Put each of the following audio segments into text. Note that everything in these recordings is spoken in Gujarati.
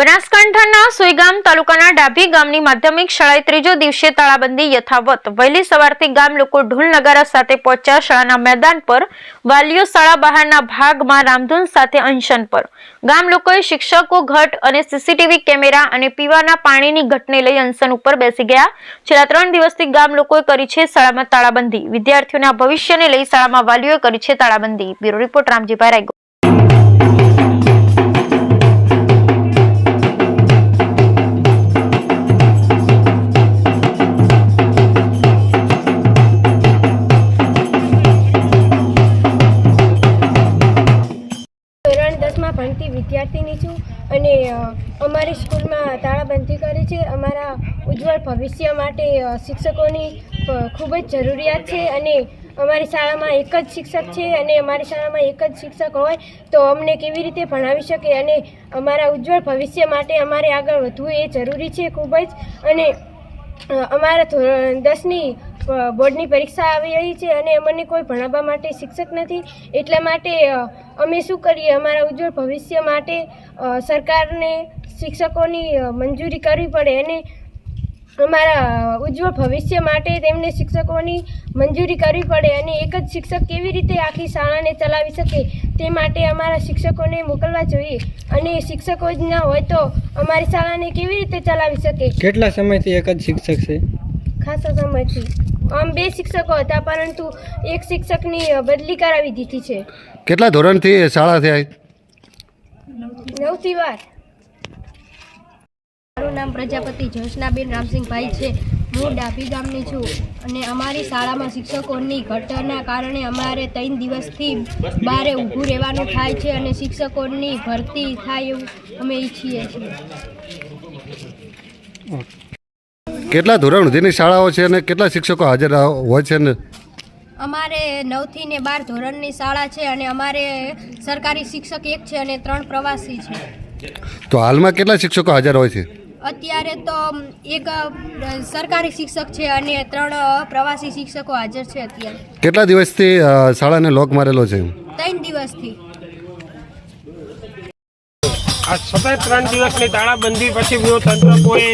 બનાસકાંઠાના સુઈગામ તાલુકાના ડાભી ગામની માધ્યમિક શાળાએ ત્રીજો દિવસે તાળાબંધી યથાવત. વહેલી સવારથી ગામ લોકો ઢોલ નગારા સાથે પહોંચ્યા શાળાના મેદાન પર. વાલીઓ શાળા બહારના ભાગમાં રામધૂન સાથે અનશન પર. ગામ લોકોએ શિક્ષકો ઘટ અને સીસીટીવી કેમેરા અને પીવાના પાણીની ઘટને લઈ અનશન ઉપર બેસી ગયા. છેલ્લા ત્રણ દિવસથી ગામ લોકોએ કરી છે શાળામાં તાળાબંધી. વિદ્યાર્થીઓના ભવિષ્યને લઈ શાળામાં વાલીઓએ કરી છે તાળાબંધી. બ્યુરો રિપોર્ટ રામજીભાઈ રાયગો. વિદ્યાર્થીની છું અને અમારી સ્કૂલમાં તાળાબંધી કરી છે. અમારા ઉજ્જવળ ભવિષ્ય માટે શિક્ષકોની ખૂબ જ જરૂરિયાત છે અને અમારી શાળામાં એક જ શિક્ષક છે અને અમારી શાળામાં એક જ શિક્ષક હોય તો અમને કેવી રીતે ભણાવી શકે અને અમારા ઉજ્જવળ ભવિષ્ય માટે અમારે આગળ વધવું એ જરૂરી છે ખૂબ જ. અને અમારા ધોરણ દસની બોર્ડની પરીક્ષા આવી રહી છે અને અમને કોઈ ભણાવવા માટે શિક્ષક નથી. એટલા માટે અમે શું કરીએ? અમારા ઉજ્જવળ ભવિષ્ય માટે સરકારને શિક્ષકોની મંજૂરી કરવી પડે અને અમારા ઉજ્જવળ ભવિષ્ય માટે તેમને શિક્ષકોની મંજૂરી કરવી પડે અને એક જ શિક્ષક કેવી રીતે આખી શાળાને ચલાવી શકે તે માટે અમારા શિક્ષકોને મોકલવા જોઈએ. અને શિક્ષકો જ ના હોય તો અમારી શાળાને કેવી રીતે ચલાવી શકે? કેટલા સમયથી એક જ શિક્ષક છે? ખાસા સમયથી. આમ બે શિક્ષકો હતા પરંતુ એક શિક્ષકની બદલી કરાવી દીધી છે. કેટલા ધોરણથી શાળા થાય નવથી વાર નામ પ્રજાપતિ જોશનાબેન રામસિંહભાઈ છે. હું ડાભી ગામની છું અને અમારી શાળામાં શિક્ષકોની ઘટના કારણે અમારે ત્રણ દિવસથી બારે ઊભું રહેવાનું થાય છે અને શિક્ષકોની ભરતી થાય એવું અમે ઈચ્છીએ છીએ. કેટલા ધોરણ સુધીની શાળાઓ છે અને કેટલા શિક્ષકો હાજર હોય છે ને અમારે નવથી ને બાર ધોરણની શાળા છે અને અમારે સરકારી શિક્ષક એક છે અને ત્રણ પ્રવાસી છે. તો હાલમાં કેટલા શિક્ષકો હાજર હોય છે? અત્યારે તો એક સરકારી શિક્ષક છે અને ત્રણ પ્રવાસી શિક્ષકો હાજર છે અત્યારે. કેટલા દિવસથી શાળાને લોક મારેલો છે? ત્રણ દિવસથી. આ સતત ત્રણ દિવસની તાળાબંધી પછી બી તંત્ર કોઈ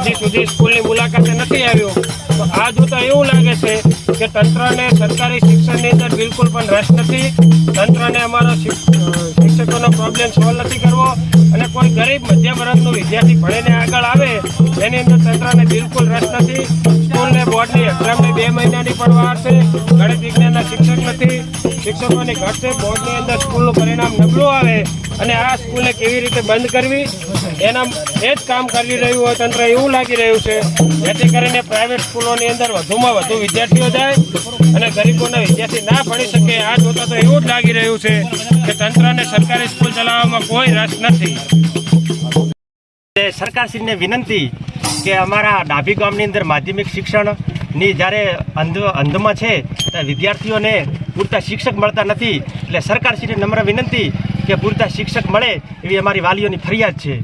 હજી સુધી સ્કૂલની મુલાકાતે નથી આવ્યો. તો આ જોતા એવું લાગે છે કે તંત્રને સરકારી શિક્ષણની અંદર બિલકુલ પણ રસ નથી. તંત્રને અમારો શિક્ષકોનો પ્રોબ્લેમ સોલ્વ નથી કરવો. કોઈ ગરીબ મધ્યમ વર્ગનો વિદ્યાર્થી ભણીને આગળ આવે, એની અંદર તંત્રને બિલકુલ રસ નથી. સ્કૂલને બોર્ડની એક્ઝામની બે મહિનાની પણ વાર છે. ગણિત વિજ્ઞાનના શિક્ષક નથી. શિક્ષકોની ઘટ છે બોર્ડની અંદર સ્કૂલનું પરિણામ નબળું આવે. અને આ સ્કૂલને કેવી રીતે બંધ કરવી, એના એ જ કામ કરી રહ્યું હોય તંત્ર, એવું લાગી રહ્યું છે. જેથી કરીને પ્રાઇવેટ સ્કૂલોની અંદર વધુમાં વધુ વિદ્યાર્થીઓ જાય અને ગરીબોના વિદ્યાર્થી ના ભણી શકે. આ જોતા તો એવું જ લાગી રહ્યું છે કે તંત્રને સરકારી સ્કૂલ ચલાવવામાં કોઈ રસ નથી. સરકારશ્રીને વિનંતી કે અમારા ડાભી ગામની અંદર માધ્યમિક શિક્ષણની જ્યારે અંધ અંધમાં છે ત્યારે વિદ્યાર્થીઓને પૂરતા શિક્ષક મળતા નથી. એટલે સરકારશ્રીને નમ્ર વિનંતી કે પૂરતા શિક્ષક મળે એવી અમારી વાલીઓની ફરિયાદ છે.